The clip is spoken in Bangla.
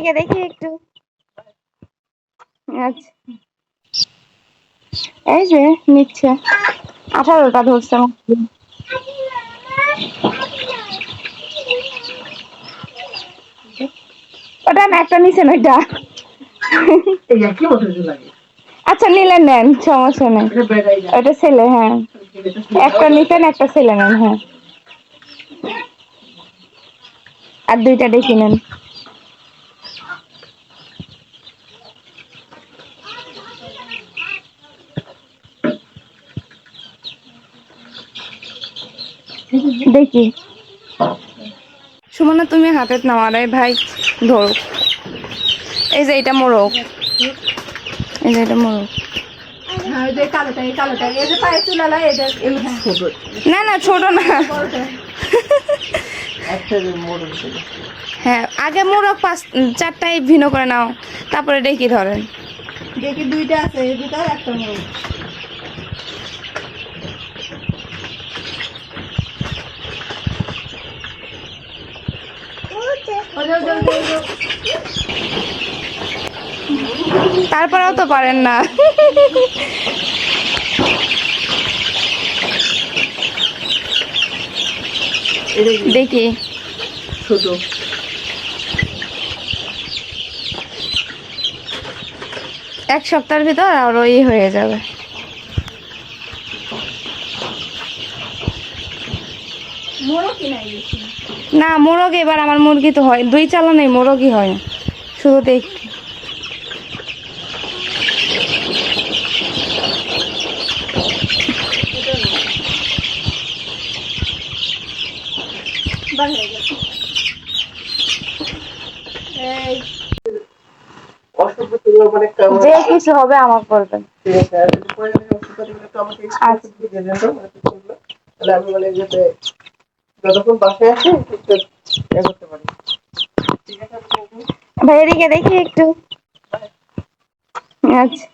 এদিকে দেখি একটু। আচ্ছা। এই যে নিচ্ছে। আঠারোটা ধরছে ওটা না একটা নিছেন ওইটা। আচ্ছা নিলে নেন সমস্যা নেই। ওটা ছেলে হ্যাঁ। একটা নিতেন একটা ছেলে নেন হ্যাঁ। আর দুইটা দেখি নেন। দেখি। সুমনা তুমি হাতে নামারে ভাই ধরো। এই যে এটা মোরগ। এই যে এটা মোরগ। হ্যাঁ না না ছোট না। হ্যাঁ আগে মোরগ পাঁচ চারটায় ভিন্ন করে নাও। তারপরে ডেকি ধরেন। দেখি দুইটা আছে একটা তারপরেও তো পারেন না। দেখি। ছোট এক সপ্তাহের ভিতর আর ওই হয়ে যাবে। না মোরগ এবার আমার মুরগি তো হয় দুই চালানেই মোরগই হয় শুধু দেখ। যে কিছু হবে আমার একটু আচ্ছা। যতক্ষণ বাসায় আছে ইয়ে করতে পারি। ভাই এদিকে দেখি একটু। আচ্ছা।